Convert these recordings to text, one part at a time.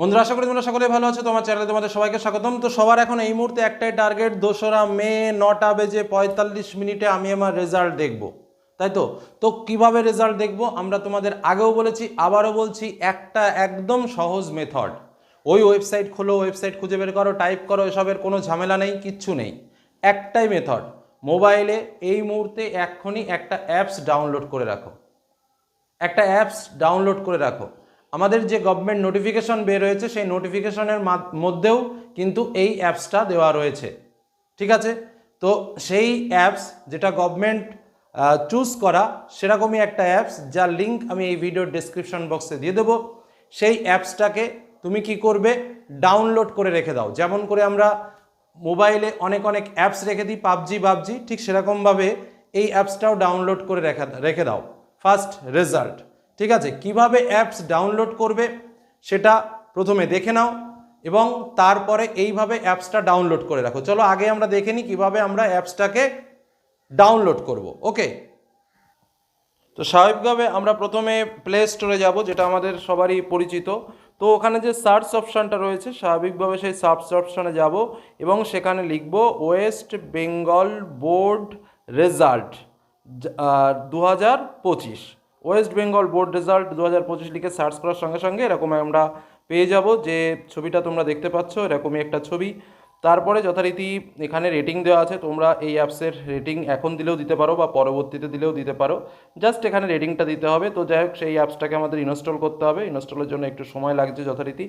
বন্ধুরা, আশা করি তোমরা সকলে ভালো আছো। তোমার চ্যানেলে তোমাদের সবাইকে স্বাগতম। তো সবার এখন এই মুহূর্তে একটাই টার্গেট দোসরা মে নটা বেজে পঁয়তাল্লিশ মিনিটে আমি আমার রেজাল্ট দেখব। তাই তো? তো কীভাবে রেজাল্ট দেখব? আমরা তোমাদের আগেও বলেছি, আবারও বলছি, একটা একদম সহজ মেথড ওই ওয়েবসাইট খোলো ওয়েবসাইট খুঁজে বের করো টাইপ করো, এসবের কোনো ঝামেলা নেই, কিচ্ছু নেই। একটাই মেথড মোবাইলে এই মুহূর্তে এক্ষুনি একটা অ্যাপস ডাউনলোড করে রাখো। একটা অ্যাপস ডাউনলোড করে রাখো। আমাদের যে গভর্নমেন্ট নোটিফিকেশন বের হয়েছে, সেই নোটিফিকেশনের মধ্যেও কিন্তু এই অ্যাপসটা দেওয়া রয়েছে। ঠিক আছে? তো সেই অ্যাপস যেটা গভর্নমেন্ট চুজ করা, সেরকমই একটা অ্যাপস যার লিঙ্ক আমি এই ভিডিওর ডেসক্রিপশন বক্সে দিয়ে দেবো। সেই অ্যাপসটাকে তুমি কি করবে? ডাউনলোড করে রেখে দাও। যেমন করে আমরা মোবাইলে অনেক অনেক অ্যাপস রেখে দিই, পাবজি পাবজি ঠিক সেরকমভাবে এই অ্যাপসটাও ডাউনলোড করে রেখে রেখে দাও। ফার্স্ট রেজাল্ট ঠিক আছে? কীভাবে অ্যাপস ডাউনলোড করবে সেটা প্রথমে দেখে নাও এবং তারপরে এইভাবে অ্যাপসটা ডাউনলোড করে রাখো। চলো আগে আমরা দেখে নিই কীভাবে আমরা অ্যাপসটাকে ডাউনলোড করব। ওকে তো স্বাভাবিকভাবে আমরা প্রথমে প্লে স্টোরে যাব, যেটা আমাদের সবারই পরিচিত। তো ওখানে যে সার্চ অপশানটা রয়েছে, স্বাভাবিকভাবে সেই সার্চ অপশানে যাব এবং সেখানে লিখব ওয়েস্ট বেঙ্গল বোর্ড রেজাল্ট দু হাজার পঁচিশ। ওয়েস্ট বেঙ্গল বোর্ড রেজাল্ট দু হাজার পঁচিশ লিখে সার্চ করার সঙ্গে সঙ্গে এরকম আমরা পেয়ে যাব। যে ছবিটা তোমরা দেখতে পাচ্ছ, এরকমই একটা ছবি। তারপরে যথারীতি এখানে রেটিং দেওয়া আছে। তোমরা এই অ্যাপসের রেটিং এখন দিলেও দিতে পারো বা পরবর্তীতে দিলেও দিতে পারো। জাস্ট এখানে রেটিংটা দিতে হবে। তো যাই হোক, সেই অ্যাপসটাকে আমাদের ইনস্টল করতে হবে। ইনস্টলের জন্য একটু সময় লাগছে যথারীতি।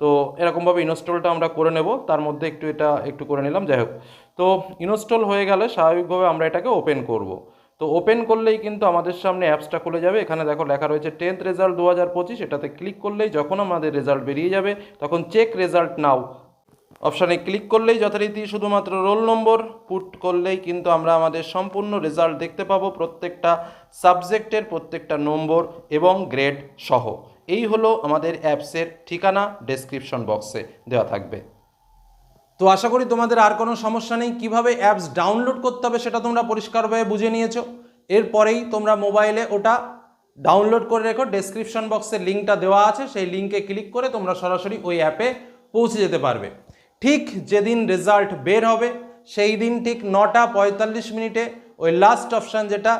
তো এরকমভাবে ইনস্টলটা আমরা করে নেব। তার মধ্যে একটু এটা একটু করে নিলাম। যাই হোক, তো ইনস্টল হয়ে গেলে স্বাভাবিকভাবে আমরা এটাকে ওপেন করব। তো ওপেন করলেই কিন্তু আমাদের সামনে অ্যাপসটা খুলে যাবে। এখানে দেখো লেখা রয়েছে টেন্থ রেজাল্ট দু হাজার পঁচিশ, এটাতে ক্লিক করলেই যখন আমাদের রেজাল্ট বেরিয়ে যাবে, তখন চেক রেজাল্ট নাও অপশানে ক্লিক করলেই যথারীতি শুধুমাত্র রোল নম্বর পুট করলেই কিন্তু আমরা আমাদের সম্পূর্ণ রেজাল্ট দেখতে পাবো প্রত্যেকটা সাবজেক্টের প্রত্যেকটা নম্বর এবং গ্রেড সহ। এই হলো আমাদের অ্যাপসের ঠিকানা ডেসক্রিপশন বক্সে দেওয়া থাকবে। তো আশা করি তোমাদের আর কোনো সমস্যা নেই। কীভাবে অ্যাপস ডাউনলোড করতে হবে সেটা তোমরা পরিষ্কারভাবে বুঝে নিয়েছো। এরপরেই তোমরা মোবাইলে ওটা ডাউনলোড করে রেখো। ডেসক্রিপশন বক্সের লিঙ্কটা দেওয়া আছে। সেই লিঙ্কে ক্লিক করে তোমরা সরাসরি ওই অ্যাপে পৌঁছে যেতে পারবে। ঠিক যেদিন রেজাল্ট বের হবে, সেই দিন ঠিক নটা পঁয়তাল্লিশ মিনিটে ওই লাস্ট অপশান যেটা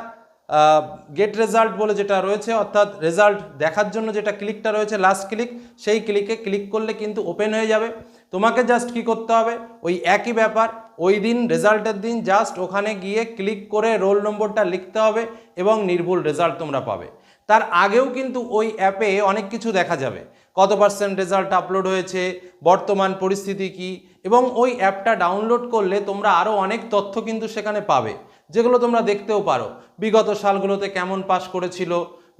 গেট রেজাল্ট বলে যেটা রয়েছে, অর্থাৎ রেজাল্ট দেখার জন্য যেটা ক্লিকটা রয়েছে লাস্ট ক্লিক সেই ক্লিকে ক্লিক করলে কিন্তু ওপেন হয়ে যাবে। তোমাকে জাস্ট কি করতে হবে? ওই একই ব্যাপার, ওই দিন রেজাল্টের দিন জাস্ট ওখানে গিয়ে ক্লিক করে রোল নম্বরটা লিখতে হবে এবং নির্ভুল রেজাল্ট তোমরা পাবে। তার আগেও কিন্তু ওই অ্যাপে অনেক কিছু দেখা যাবে। কত পার্সেন্ট রেজাল্ট আপলোড হয়েছে, বর্তমান পরিস্থিতি কি, এবং ওই অ্যাপটা ডাউনলোড করলে তোমরা আরও অনেক তথ্য কিন্তু সেখানে পাবে। যেগুলো তোমরা দেখতেও পারো। বিগত সালগুলোতে কেমন পাশ করেছিল,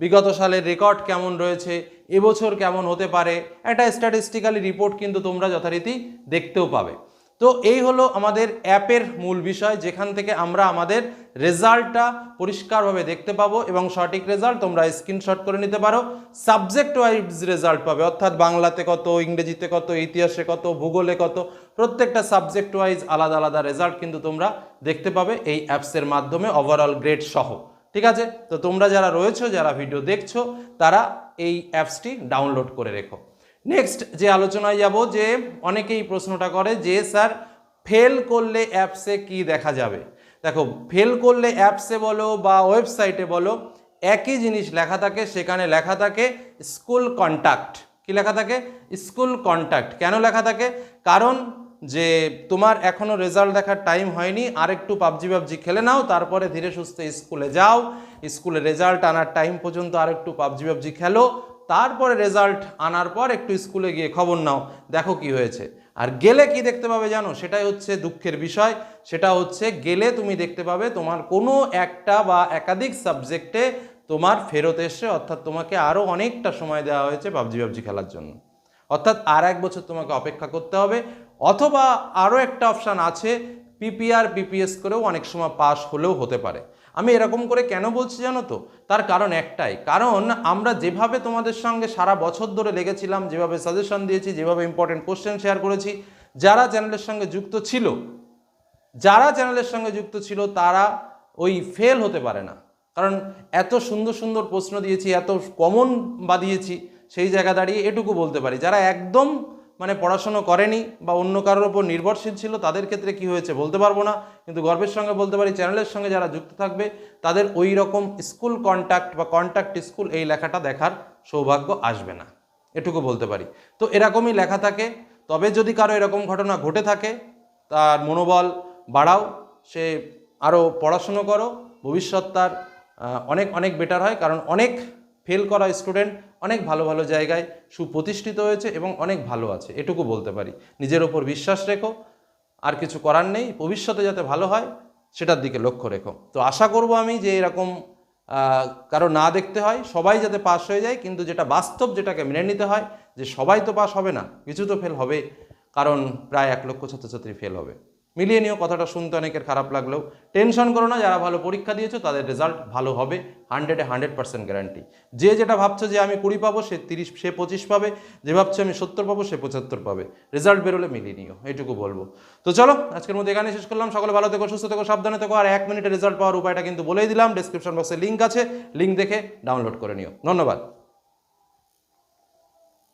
বিগত সালের রেকর্ড কেমন রয়েছে, এবছর কেমন হতে পারে, একটা স্ট্যাটিস্টিক্যালি রিপোর্ট কিন্তু তোমরা যথারীতি দেখতেও পাবে। তো এই হলো আমাদের অ্যাপের মূল বিষয়, যেখান থেকে আমরা আমাদের রেজাল্টটা পরিষ্কারভাবে দেখতে পাবো এবং সঠিক রেজাল্ট তোমরা স্ক্রিনশট করে নিতে পারো। সাবজেক্ট ওয়াইজ রেজাল্ট পাবে, অর্থাৎ বাংলাতে কত, ইংরেজিতে কত, ইতিহাসে কত, ভূগোলে কত, প্রত্যেকটা সাবজেক্ট ওয়াইজ আলাদা আলাদা রেজাল্ট কিন্তু তোমরা দেখতে পাবে এই অ্যাপসের মাধ্যমে ওভারঅল গ্রেড সহ। ঠিক আছে? তো তোমরা যারা রয়েছো, যারা ভিডিও দেখছ, তারা এই অ্যাপসটি ডাউনলোড করে রেখো। নেক্সট যে আলোচনায় যাব, যে অনেকেই প্রশ্নটা করে, যে স্যার ফেল করলে অ্যাপসে কি দেখা যাবে? দেখো ফেল করলে অ্যাপসে বলো বা ওয়েবসাইটে বলো, একই জিনিস লেখা থাকে, সেখানে লেখা থাকে স্কুল কন্ট্যাক্ট কি লেখা থাকে? স্কুল কন্ট্যাক্ট কেন লেখা থাকে? কারণ যে তোমার এখনও রেজাল্ট দেখার টাইম হয়নি আর একটু পাবজি পাবজি খেলে নাও, তারপরে ধীরে সুস্থে স্কুলে যাও স্কুলে রেজাল্ট আনার টাইম পর্যন্ত আর একটু পাবজি পাবজি খেলো তারপরে রেজাল্ট আনার পর একটু স্কুলে গিয়ে খবর নাও, দেখো কি হয়েছে। আর গেলে কি দেখতে পাবে জানো? সেটাই হচ্ছে দুঃখের বিষয়। সেটা হচ্ছে গেলে তুমি দেখতে পাবে তোমার কোনো একটা বা একাধিক সাবজেক্টে তোমার ফেরত এসে অর্থাৎ তোমাকে আরও অনেকটা সময় দেওয়া হয়েছে পাবজি পাবজি খেলার জন্য। অর্থাৎ আর এক বছর তোমাকে অপেক্ষা করতে হবে। অথবা আরও একটা অপশান আছে পিপিআর পিপিএস করেও অনেক সময় পাস হলেও হতে পারে। আমি এরকম করে কেন বলছি জানো তো? তার কারণ একটাই। কারণ আমরা যেভাবে তোমাদের সঙ্গে সারা বছর ধরে লেগেছিলাম, যেভাবে সাজেশন দিয়েছি, যেভাবে ইম্পর্টেন্ট কোশ্চেন শেয়ার করেছি, যারা চ্যানেলের সঙ্গে যুক্ত ছিল, যারা চ্যানেলের সঙ্গে যুক্ত ছিল, তারা ওই ফেল হতে পারে না। কারণ এত সুন্দর সুন্দর প্রশ্ন দিয়েছি, এত কমন বাদিয়েছি, সেই জায়গা দাঁড়িয়ে এটুকু বলতে পারি। যারা একদম মানে পড়াশুনো করেনি বা অন্য কারোর ওপর নির্ভরশীল ছিল, তাদের ক্ষেত্রে কি হয়েছে বলতে পারব না। কিন্তু গর্বের সঙ্গে বলতে পারি, চ্যানেলের সঙ্গে যারা যুক্ত থাকবে, তাদের ওই রকম স্কুল কন্ট্যাক্ট বা কন্ট্যাক্ট স্কুল এই লেখাটা দেখার সৌভাগ্য আসবে না। এটুকু বলতে পারি। তো এরকমই লেখা থাকে, তবে যদি কারও এরকম ঘটনা ঘটে থাকে, তার মনোবল বাড়াও, সে আরও পড়াশুনো করো, ভবিষ্যৎ তার অনেক অনেক বেটার হয়। কারণ অনেক ফেল করা স্টুডেন্ট অনেক ভালো ভালো জায়গায় সুপ্রতিষ্ঠিত হয়েছে এবং অনেক ভালো আছে, এটুকু বলতে পারি। নিজের ওপর বিশ্বাস রেখো, আর কিছু করার নেই, ভবিষ্যতে যাতে ভালো হয়, সেটার দিকে লক্ষ্য রেখো। তো আশা করব আমি যে এরকম কারও না দেখতে হয়, সবাই যাতে পাস হয়ে যায়, কিন্তু যেটা বাস্তব, যেটাকে মেনে নিতে হয়, যে সবাই তো পাস হবে না, কিছু তো ফেল হবে, কারণ প্রায় এক লক্ষ ছাত্রছাত্রী ফেল হবে। মিলিয়ে নিও, কথাটা শুনতে অনেকের খারাপ লাগলেও। টেনশন করো না, যারা ভালো পরীক্ষা দিয়েছ, তাদের রেজাল্ট ভালো হবে হান্ড্রেডে হান্ড্রেড পার্সেন্ট গ্যারান্টি যে যেটা ভাবছ যে আমি কুড়ি পাবো, সে তিরিশ, সে পঁচিশ পাবে, যে ভাবছে আমি সত্তর পাবো, সে পঁচাত্তর পাবে। রেজাল্ট বেরোলে মিলিয়ে নিও এইটুকু বলব। তো চলো, আজকের মধ্যে এখানে শেষ করলাম। সকলে ভালো থেকো, সুস্থ থেকো, সাবধানে থেকো। আর এক মিনিটে রেজাল্ট পাওয়ার উপায়টা কিন্তু বলেই দিলাম। ডিসক্রিপশন বক্সে লিঙ্ক আছে। লিঙ্ক দেখে ডাউনলোড করে নিও। ধন্যবাদ।